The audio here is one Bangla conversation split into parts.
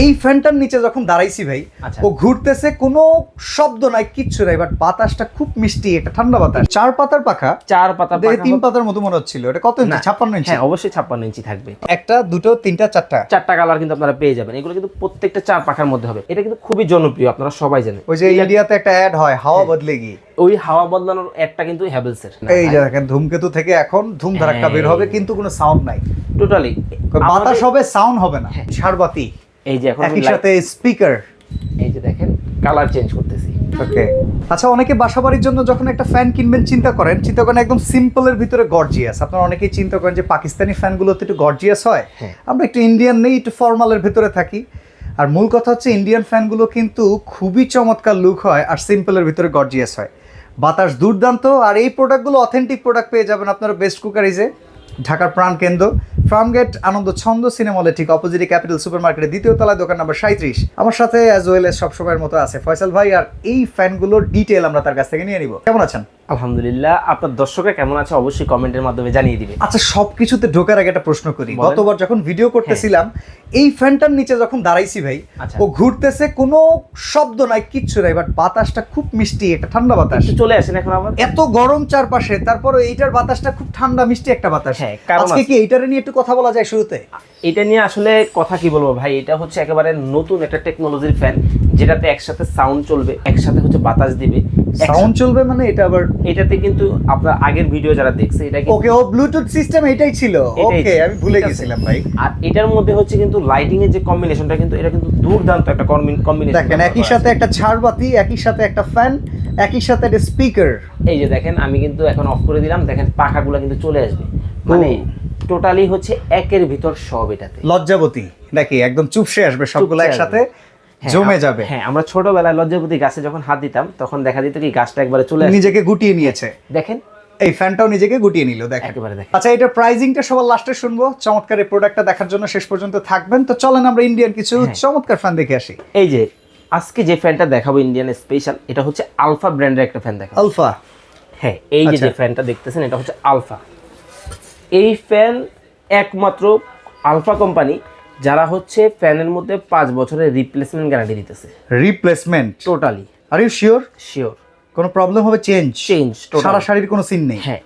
এই ফ্যানটার নিচে যখন দাঁড়াইছি ভাই আচ্ছা। ও ঘুরতেছে কোনো শব্দ নাই কিচ্ছু নাই বাট বাতাসটা খুব মিষ্টি এটা ঠান্ডা বাতাস। চার পাতার পাখা চার পাতা দেখে তিন পাতার মতো মনে হচ্ছিল এটা কত ইঞ্চি? ছাপ্পান্ন ইঞ্চি? হ্যাঁ অবশ্যই ছাপ্পান্ন ইঞ্চি থাকবে। একটা দুটো তিনটা চারটা। চারটা কালার কিন্তু আপনারা পেয়ে যাবেন। এগুলো কিন্তু প্রত্যেকটা চার পাখার মধ্যে হবে। এটা কিন্তু খুবই জনপ্রিয় আপনারা সবাই জানেন। ওই যে ইন্ডিয়াতে একটা অ্যাড হয় হাওয়া বদলে গিয়ে। ওই হাওয়া বদলানোর একটা কিন্তু হ্যাভেলসের এই যে দেখেন ধূমকেতু থেকে এখন ধুম ধারাক্কা বের হবে কিন্তু কোনো সাউন্ড নাই। টোটালি বাতাস হবে সাউন্ড হবে না। ঝাড়বাতি এই যে এখন একই সাথে স্পিকার এই যে দেখেন কালার চেঞ্জ করতেছি। ওকে আচ্ছা অনেকে বাসাবাড়ির জন্য যখন একটা ফ্যান কিনবেন চিন্তা করেন চিন্তা করেন একদম সিম্পলের ভিতরে গর্জিয়াস আপনারা অনেকেই চিন্তা করেন যে পাকিস্তানি ফ্যানগুলোতে একটু গর্জিয়াস হয়। হ্যাঁ। আমরা একটু ইন্ডিয়ান নেই একটু ফর্মালের ভিতরে থাকি। আর মূল কথা হচ্ছে ইন্ডিয়ান ফ্যানগুলো কিন্তু খুবই চমৎকার লুক হয় আর সিম্পলের ভিতরে গর্জিয়াস হয়। বাতাস দুর্দান্ত আর এই প্রোডাক্টগুলো অথেন্টিক প্রোডাক্ট পেয়ে যাবেন আপনারা বেস্ট কুকারিজে ঢাকার প্রাণ কেন্দ্র। ফার্মগেট, আনন্দ ছন্দ সিনেমা হলে ঠিক অপোজিটে ক্যাপিটাল সুপার মার্কেটের দ্বিতীয় তলায় দোকান নাম্বার সাঁত্রিশ আমার সাথে অ্যাজ ওয়েল সবসময়ের মতো আছে ফয়সাল ভাই, আর এই ফ্যানগুলোর ডিটেল আমরা তার কাছ থেকে নিয়ে নিব। কেমন আছেন? আলহামদুলিল্লাহ। আপনার দর্শকরা কেমন আছে অবশ্যই কমেন্টের মাধ্যমে জানিয়ে দিবে আচ্ছা সবকিছুতে ঢোকার আগে একটা প্রশ্ন করি। গতবার যখন ভিডিও করতেছিলাম এই ফ্যানটার নিচে যখন দাঁড়াইছি ভাই আচ্ছা। ও ঘুরতেছে কোনো শব্দ নাই কিচ্ছু নাই বাট বাতাসটা খুব মিষ্টি একটা ঠান্ডা বাতাস। চলে আসেন এখন আবার। এত গরম চারপাশে তারপরে এইটার বাতাসটা খুব ঠান্ডা মিষ্টি একটা বাতাস। হ্যাঁ, আজকে কি এইটারে নিয়ে একটু কথা বলা যায় শুরুতে? এটা নিয়ে আসলে কথা কি বলব ভাই এটা হচ্ছে একেবারে নতুন একটা টেকনোলজির ফ্যান যেটাতে একসাথে সাউন্ড চলবে একসাথে হচ্ছে বাতাস দিবে সাউন্ড চলবে মানে এটা আবার এটাতে কিন্তু আপনার আগের ভিডিও যারা দেখছে এটা ওকে ও ব্লুটুথ সিস্টেম এটাই ছিল। ওকে আমি ভুলে গেছিলাম ভাই। আর এটার মধ্যে হচ্ছে কিন্তু লাইটিং এর যে কম্বিনেশনটা কিন্তু এটা কিন্তু দুর্দান্ত একটা কম্বিনেশন দেখেন একই সাথে একটা ঝাড়বাতি একই সাথে একটা ফ্যান একই সাথে একটা স্পিকার এই যে দেখেন আমি কিন্তু এখন অফ করে দিলাম। দেখেন পাখাগুলো কিন্তু চলে আসবে। মানে টোটালি হচ্ছে একের ভিতর সব এটাতে। লজ্জাবতী। নাকি একদম চুপসে আসবে সবগুলো একসাথে। জমে যাবে। হ্যাঁ আমরা ছোটবেলায় লজ্জাপতি গাছে যখন হাত দিতাম তখন দেখা যেত কি গাছটা একবারে চলে নিজেকে গুটিয়ে নিয়েছে। দেখেন। এই ফ্যানটাও নিজেকে গুটিয়ে নিল দেখেন। একেবারে দেখেন। আচ্ছা এটা প্রাইজিংটা সবার লাস্টে শুনব। চমৎকার এই প্রোডাক্টটা দেখার জন্য শেষ পর্যন্ত থাকবেন। তো চলেন আমরা ইন্ডিয়ান কিছু হ্যাঁ। চমৎকার ফ্যান দেখে আসি। এই যে আজকে যে ফ্যানটা দেখাবো ইন্ডিয়ান স্পেশাল এটা হচ্ছে আলফা ব্র্যান্ডের একটা ফ্যান দেখাবো। আলফা হ্যাঁ এই যে আচ্ছা। যে ফ্যানটা দেখতেছেন এটা হচ্ছে আলফা এই ফ্যান একমাত্র আলফা কোম্পানি যারা হচ্ছে ফ্যানের মধ্যে পাঁচ বছরের রিপ্লেসমেন্ট গ্যারান্টি দিতেছে। Replacement totally are you sure sure কোনো প্রবলেম হবে চেঞ্জ চেঞ্জ সারা শাড়ির কোনো সিন নেই? হ্যাঁ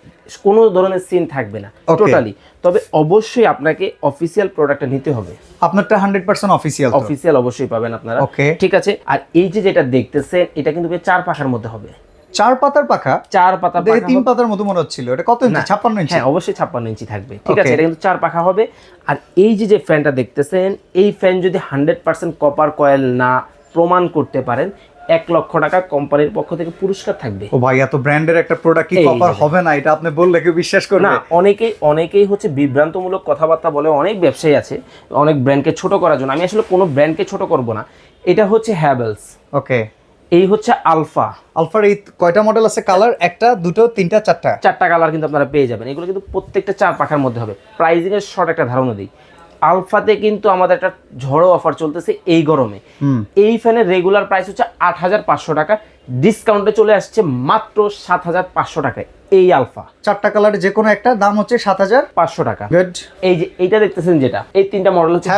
কোনো ধরনের সিন থাকবে না। টোটালি তবে অবশ্যই আপনাকে অফিসিয়াল প্রোডাক্টটা নিতে হবে। আপনারটা হান্ড্রেড পার্সেন্ট অফিসিয়াল অফিসিয়াল অবশ্যই পাবেন আপনারা. ঠিক আছে? আর এই যে যেটা দেখতেছেন এটা কিন্তু চার পাখার মধ্যে হবে। চার পাতার পাখা? চার পাতা দেখে পাখা তিন পাতার মতো মনে হচ্ছিল। এটা কত ইঞ্চি? না, ছাপ্পান্ন ইঞ্চি? হ্যাঁ অবশ্যই ছাপ্পান্ন ইঞ্চি থাকবে। ঠিক আছে এটা কিন্তু চার পাখা হবে। আর এই যে যে ফ্যানটা দেখতেছেন এই ফ্যান যদি হান্ড্রেড পার্সেন্ট কপার কয়েল না প্রমাণ করতে পারেন এক লক্ষ টাকা কোম্পানির পক্ষ থেকে পুরস্কার থাকবে। ও ভাই এত ব্র্যান্ডের একটা প্রোডাক্ট কি কপার হবে না? এটা আপনি বললে কেউ বিশ্বাস করবে। না অনেকেই অনেকেই হচ্ছে বিভ্রান্তমূলক কথাবার্তা বলে অনেক ব্যবসায়ী আছে অনেক ব্র্যান্ডকে ছোট করার জন্য। আমি আসলে কোনো ব্র্যান্ডকে ছোট করব না। এটা হচ্ছে হ্যাভেলস ওকে এই হচ্ছে আলফা। আলফার এই কয়টা মডেল আছে? কালার একটা দুটো তিনটা চারটা? চারটা কালার কিন্তু আপনারা পেয়ে যাবেন। এগুলো কিন্তু প্রত্যেকটা চার পাখার মধ্যে হবে। প্রাইজিং এর শর্ট একটা ধারণা দিই। আলফাতে কিন্তু আমাদের একটা ঝড়ো অফার চলতেছে এই গরমে। এই ফ্যানের রেগুলার প্রাইস হচ্ছে আট হাজার পাঁচশো টাকা। ডিসকাউন্টে চলে আসছে মাত্র সাত হাজার পাঁচশো টাকায় এই আলফা। চারটা কালারের যে কোনো একটা দাম হচ্ছে সাত হাজার পাঁচশো টাকা। এই যে এইটা দেখতেছেন যেটা? এই তিনটা মডেল হচ্ছে।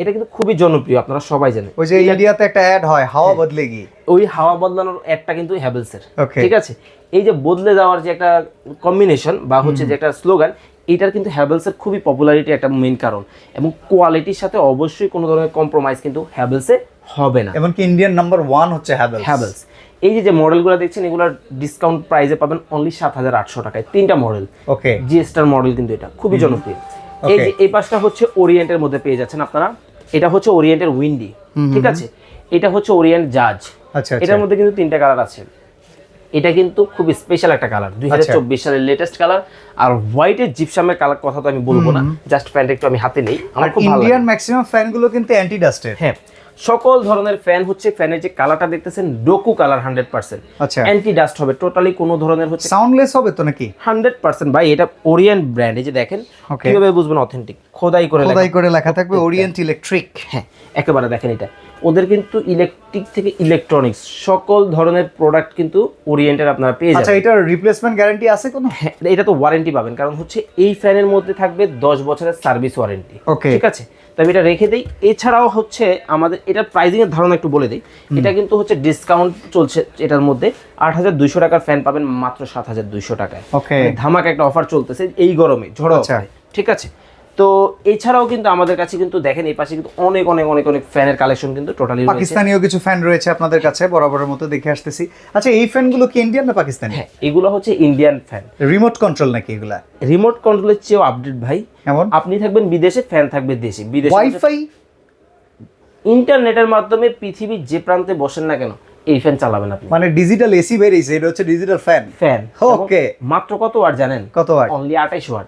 এটা কিন্তু খুবই জনপ্রিয় আপনারা সবাই জানেন। ওই যে ইন্ডিয়াতে একটা অ্যাড হয় হাওয়া বদলে গিয়ে। ওই হাওয়া বদলানোর অ্যাডটা কিন্তু হ্যাভেলসের ঠিক আছে? এই যে বদলে যাওয়ার যে একটা কম্বিনেশন বা হচ্ছে যে একটা স্লোগান এটার কিন্তু হ্যাভেলসের খুবই পপুলারিটি একটা মেইন কারণ। এবং কোয়ালিটির সাথে অবশ্যই কোনো ধরনের কম্প্রোমাইজ কিন্তু হ্যাভেলসে হবে না। এমনকি ইন্ডিয়ান নাম্বার ওয়ান হচ্ছে হ্যাভেলস হ্যাভেলস এই যে যে মডেলগুলো দেখছেন এগুলোর ডিসকাউন্ট প্রাইসে পাবেন অনলি সাত হাজার আটশো টাকায়। তিনটা মডেল ওকে জিএসটার মডেল কিন্তু এটা। খুবই জনপ্রিয়। এই যে এই পাশটা হচ্ছে ওরিয়েন্টের মধ্যে পেয়ে যাচ্ছেন আপনারা। এটা হচ্ছে ওরিয়েন্টের উইন্ডি ঠিক আছে? এটা হচ্ছে ওরিয়েন্ট জাজ। আচ্ছা আচ্ছা। এটার মধ্যে কিন্তু তিনটা কালার আছে। এটা কিন্তু খুব স্পেশাল একটা কালার দুই হাজার চব্বিশ সালের লেটেস্ট কালার। আর হোয়াইটের জিপসামের কালার কথা তো আমি বলব না। জাস্ট প্যান্ট একটু আমি হাতে নেই। আমার খুব। ইন্ডিয়ান ম্যাক্সিমাম ফ্যানগুলো কিন্তু অ্যান্টি ডাস্টের হ্যাঁ। সকল ধরনের ফ্যান হচ্ছে ফ্যানের যে কালারটা দেখতেছেন ডোকু কালার হান্ড্রেড পার্সেন্ট আচ্ছা। অ্যান্টি ডাস্ট হবে টোটালি কোনো ধরনের হচ্ছে সাউন্ডলেস হবে তো নাকি? হান্ড্রেড পার্সেন্ট ভাই এটা ওরিয়েন্ট ব্র্যান্ড এই যে দেখেন কীভাবে বুঝবেন অথেন্টিক খোদাই করে খোদাই করে লেখা থাকবে ওরিয়েন্ট ইলেকট্রিক হ্যাঁ একেবারে দেখেন এটা। ওদের কিন্তু ইলেকট্রিক থেকে ইলেকট্রনিক্স সকল ধরনের প্রোডাক্ট কিন্তু ওরিয়েন্টের আপনারা পেয়ে আচ্ছা যাবেন। এটার রিপ্লেসমেন্ট গ্যারান্টি আছে কোনো? হ্যাঁ এটা তো ওয়ারেন্টি পাবেন কারণ হচ্ছে এই ফ্যানের মধ্যে থাকবে দশ বছরের সার্ভিস ওয়ারেন্টি. ঠিক আছে? তো আমি এটা রেখে দিই। এছাড়াও হচ্ছে আমাদের এটার প্রাইসিংয়ের এর ধারণা একটু বলে দিই। এটা কিন্তু হচ্ছে ডিসকাউন্ট চলছে এটার মধ্যে। আট হাজার দুইশো টাকার ফ্যান পাবেন মাত্র সাত হাজার দুইশো টাকায়। মানে ধামাকা একটা অফার চলতেছে এই গরমে ঝড়ো আচ্ছা। ঠিক আছে? তো এছাড়াও কিন্তু আমাদের কাছে কিন্তু দেখেন এই পাশে কিন্তু অনেক অনেক অনেক অনেক ফ্যানের কালেকশন কিন্তু টোটালি পাকিস্তানিও কিছু ফ্যান রয়েছে আপনাদের কাছে বরাবরের মতো দেখে আসতেছি। আচ্ছা এই ফ্যানগুলো কি ইন্ডিয়ান না পাকিস্তানি? হ্যাঁ এগুলো হচ্ছে ইন্ডিয়ান ফ্যান রিমোট কন্ট্রোল নাকি এগুলা? রিমোট কন্ট্রোলের চেয়েও আপডেট ভাই। এমন আপনি থাকবেন বিদেশে ফ্যান থাকবে দেশে। বিদেশে ওয়াইফাই ইন্টারনেটের মাধ্যমে পৃথিবীর যে প্রান্তে বসেন না কেন এই ফ্যান চালাবেন আপনি। মানে ডিজিটাল এসি বেরিয়েছে এটা হচ্ছে ডিজিটাল ফ্যান ফ্যান ওকে মাত্র কত ওয়াট জানেন? কত ওয়াট অনলি আঠাইশ ওয়াট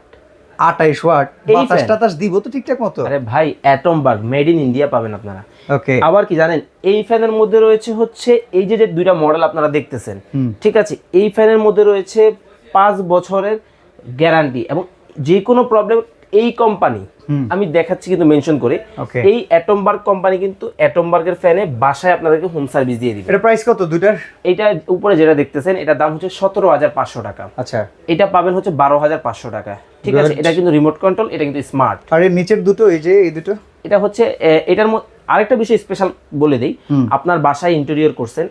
আঠাইশ ওয়াট এই বাতাস fan? টাতাস দিব তো ঠিকঠাক মতো আরে ভাই অ্যাটমবার্গ মেড ইন ইন্ডিয়া পাবেন আপনারা ওকে আবার কি জানেন এই ফ্যানের মধ্যে রয়েছে হচ্ছে এই যে যে দুইটা মডেল আপনারা দেখতেছেন। ঠিক আছে এই ফ্যানের মধ্যে রয়েছে পাঁচ বছরের গ্যারান্টি এবং যে কোনো প্রবলেম এই কোম্পানি আমি দেখাচ্ছি কিন্তু মেনশন করে. এই অ্যাটমবার্গ কোম্পানি কিন্তু অ্যাটমবার্গের ফ্যানে বাসায় আপনাদেরকে হোম সার্ভিস দিয়ে দিবে। এটা প্রাইস কত দুইটার? এটা উপরে যেটা দেখতেছেন এটার দাম হচ্ছে সতেরো হাজার পাঁচশো টাকা। আচ্ছা। এটা পাবেন হচ্ছে বারো হাজার পাঁচশো টাকা। ঠিক আছে এটা কিন্তু রিমোট কন্ট্রোল এটা কিন্তু স্মার্ট আর এর নিচের দুটো এই যে এই দুটো? এটা হচ্ছে এটার মধ্যে আরেকটা বিষয় স্পেশাল বলে দিই। আপনার বাসায় ইন্টেরিয়র করছেন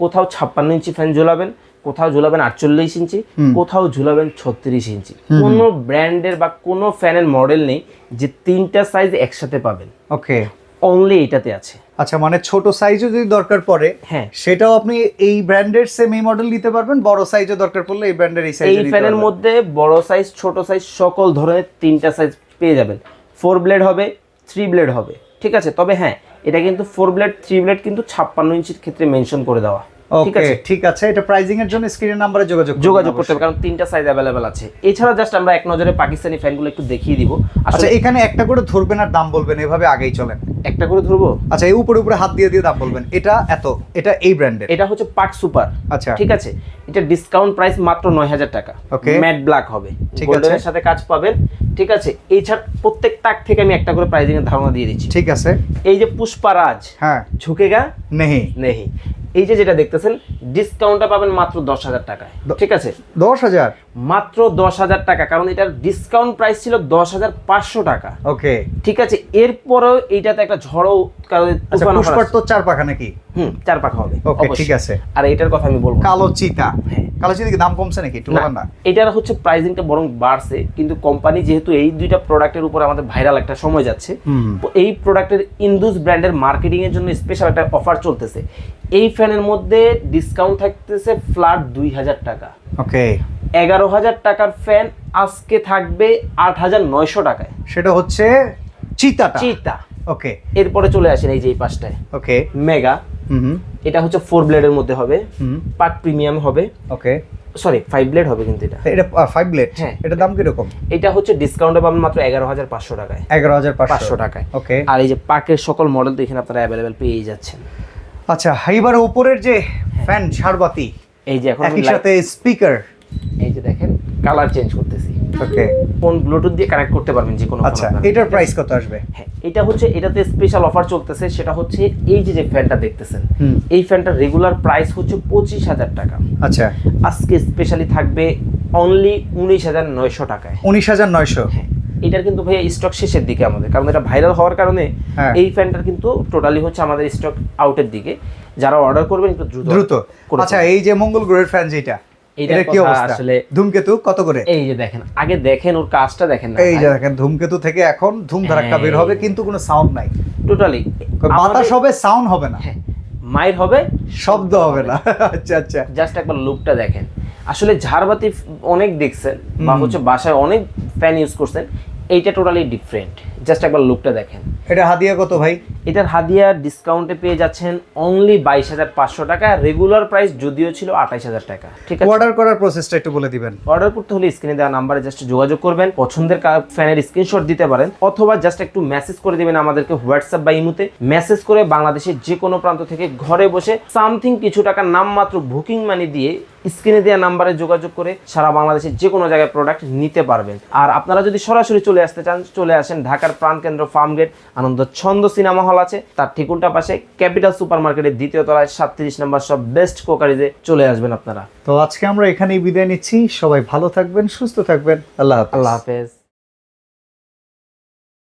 কোথাও ছাপ্পান্ন ইঞ্চি ফ্যান ঝুলাবেন কোথাও ঝুলাবেন আটচল্লিশ ইঞ্চি কোথাও ঝুলাবেন ছত্রিশ ইঞ্চি। কোনো ব্র্যান্ডের বা কোনো ফ্যানের মডেল নেই যে তিনটা সাইজ একসাথে পাবেন। ওকে। অনলি এটাতে আছে। আচ্ছা মানে ছোট সাইজও যদি দরকার পড়ে হ্যাঁ। সেটাও আপনি এই ব্র্যান্ডের সেম এই মডেল নিতে পারবেন বড় সাইজও দরকার পড়লে এই ব্র্যান্ডের এই সাইজ এই ফ্যানের মধ্যে বড় সাইজ ছোট সাইজ সকল ধরনের তিনটা সাইজ পেয়ে যাবেন। ফোর ব্লেড হবে থ্রি ব্লেড হবে। ঠিক আছে? তবে হ্যাঁ এটা কিন্তু ফোর ব্লেড থ্রি ব্লেড কিন্তু ছাপ্পান্ন ইঞ্চির ক্ষেত্রে মেনশন করে দেওয়া। ওকে ঠিক আছে। এটা প্রাইজিং এর জন্য স্ক্রিনের নাম্বারে যোগাযোগ যোগাযোগ করতে হবে কারণ তিনটা সাইজ অ্যাভেলেবেল আছে। এছাড়া জাস্ট আমরা এক নজরে পাকিস্তানি ফ্যানগুলো একটু দেখিয়ে দিব। আচ্ছা এখানে একটা করে ধরবেন আর দাম বলবেন এভাবে আগেই চলেন। একটা করে ধরবো? আচ্ছা এই উপরে উপরে হাত দিয়ে দিয়ে দাম বলবেন। এটা এত এটা এই ব্র্যান্ডের এটা হচ্ছে পাক সুপার আচ্ছা। ঠিক আছে? এটা ডিসকাউন্ট প্রাইস মাত্র নয় হাজার টাকা। Okay. ম্যাট ব্ল্যাক হবে। ঠিক আছে। সাথে কাজ পাবেন। ঠিক আছে? এছাড়া প্রত্যেক তাক থেকে আমি একটা করে প্রাইজিং এর ধারণা দিয়ে দিচ্ছি। ঠিক আছে। এই যে পুষ্পারাজ হ্যাঁ। ঝুঁকেগা? নেহি। নেহি। এই যে যেটা দেখতেছেন ডিসকাউন্টটা পাবেন মাত্র দশ হাজার টাকায়। ঠিক আছে? দশ হাজার? মাত্র দশ হাজার টাকা কারণ এটার ডিসকাউন্ট প্রাইস ছিল দশ হাজার পাঁচশো টাকা। ওকে। ঠিক আছে? এরপরেও এইটাতে একটা ঝড়ো কারণ পুষ্পার তো চার পাখা নাকি? হুম চার পাখা হবে। ওকে ঠিক আছে। আর এটার কথা আমি বলব কালো চিতা। হ্যাঁ। কালো চিতা কি দাম কমছে নাকি? একটু না এটার হচ্ছে প্রাইসিংটা বরং বাড়ছে কিন্তু কোম্পানি যেহেতু এই দুইটা প্রোডাক্টের উপর আমাদের ভাইরাল একটা সময় যাচ্ছে তো এই প্রোডাক্টের ইন্দুস ব্র্যান্ডের মার্কেটিং এর জন্য স্পেশাল একটা অফার চলতেছে। এই ফ্যানের মধ্যে ডিসকাউন্ট থাকতেছে ফ্ল্যাট দুই হাজার টাকা। ওকে এগারো হাজার টাকার ফ্যান আজকে থাকবে আট হাজার নয়শো টাকায়। সেটা হচ্ছে চিতাটা। চিতা। ওকে এরপরে চলে আসেন এই যে এই পাশটায়। ওকে মেগা এটা হচ্ছে ফোর ব্লেডের মধ্যে হবে। হুম। পার্ট প্রিমিয়াম হবে। ওকে সরি ফাইভ ব্লেড হবে কিন্তু এটা। এটা ফাইভ ব্লেড হ্যাঁ। এটা দাম কীরকম? এটা হচ্ছে ডিসকাউন্টে পাবেন মাত্র এগারো হাজার পাঁচশো টাকায়। এগারো হাজার পাঁচশো। টাকায়। ওকে আর এই যে পাকের সকল মডেল তো এখানে আপনারা অ্যাভেলেবেল পেয়ে যাচ্ছেন। আচ্ছা এইবার উপরের যে ফ্যান ঝাড়বাতি এই যে এখন একই সাথে স্পিকার এই যে দেখেন কালার চেঞ্জ করতেছি। ওকে ফোন ব্লুটুথ দিয়ে কানেক্ট করতে পারবেন যে কোনো আচ্ছা এটার প্রাইস কত আসবে? হ্যাঁ এটা হচ্ছে এটাতে স্পেশাল অফার চলতেছে সেটা হচ্ছে এই যে যে ফ্যানটা দেখতেছেন এই ফ্যানটার রেগুলার প্রাইস হচ্ছে পঁচিশ হাজার টাকা। আচ্ছা। আজকে স্পেশালি থাকবে অনলি উনিশ হাজার নয়শো টাকায়। উনিশ হাজার নয়শো? হ্যাঁ এটার কিন্তু ভাইয়া স্টক শেষের দিকে আমাদের কারণ এটা ভাইরাল হওয়ার কারণে হ্যাঁ। এই ফ্যানটার কিন্তু টোটালি হচ্ছে আমাদের স্টক আউটের দিকে। যারা অর্ডার করবেন একটু দ্রুত দ্রুত। আচ্ছা এই যে মঙ্গল গ্রহের ফ্যান যেটা এটা কি অবস্থা? আসলে- ধূমকেতু কত করে? এই যে দেখেন আগে দেখেন ওর কাজটা দেখেন না এই যে দেখেন ধূমকেতু থেকে এখন ধুম ধারাক্কা বের হবে কিন্তু কোনো সাউন্ড নাই। টোটালি বাতাস হবে সাউন্ড হবে না। হ্যাঁ হবে শব্দ হবে না। আচ্ছা আচ্ছা। জাস্ট একবার লুকটা দেখেন। আসলে ঝাড়বাতি অনেক দেখছেন বা হচ্ছে বাসায় অনেক ফ্যান ইউজ করছেন এইটা টোটালি ডিফারেন্ট জাস্ট একবার লুকটা দেখেন। এটা হাদিয়া কত ভাই? এটার হাদিয়া ডিসকাউন্টে পেয়ে যাচ্ছেন অনলি বাইশ হাজার পাঁচশো টাকা। রেগুলার প্রাইস যদিও ছিল আঠাইশ হাজার টাকা। ঠিক আছে? অর্ডার করার প্রসেসটা একটু বলে দিবেন। অর্ডার করতে হলে স্ক্রিনে দেওয়া নাম্বারে জাস্ট যোগাযোগ করবেন। পছন্দের ফ্যানের স্ক্রিনশট দিতে পারেন। অথবা জাস্ট একটু মেসেজ করে দিবেন আমাদেরকে হোয়াটসঅ্যাপ বা ইমুতে। মেসেজ করে বাংলাদেশের যে কোনো প্রান্ত থেকে ঘরে বসে সামথিং কিছু টাকা নামমাত্র বুকিং মানি দিয়ে স্ক্রিনে দেওয়া নাম্বারে যোগাযোগ করে সারা বাংলাদেশের যে কোনো জায়গায় প্রোডাক্ট নিতে পারবেন। আর আপনারা যদি সরাসরি চলে আসতে চান চলে আসেন ঢাকার প্রাণকেন্দ্র ফার্ম গেট আনন্দ ছন্দ সিনেমা হল আছে। তার ঠিক উল্টা পাশে ক্যাপিটাল সুপার মার্কেটের দ্বিতীয় তলায় সাতত্রিশ নম্বর সব বেস্ট কোকারিজে চলে আসবেন আপনারা। তো আজকে আমরা এখানেই বিদায় নিচ্ছি। সবাই ভালো থাকবেন সুস্থ থাকবেন। আল্লাহ আল্লাহ হাফেজ।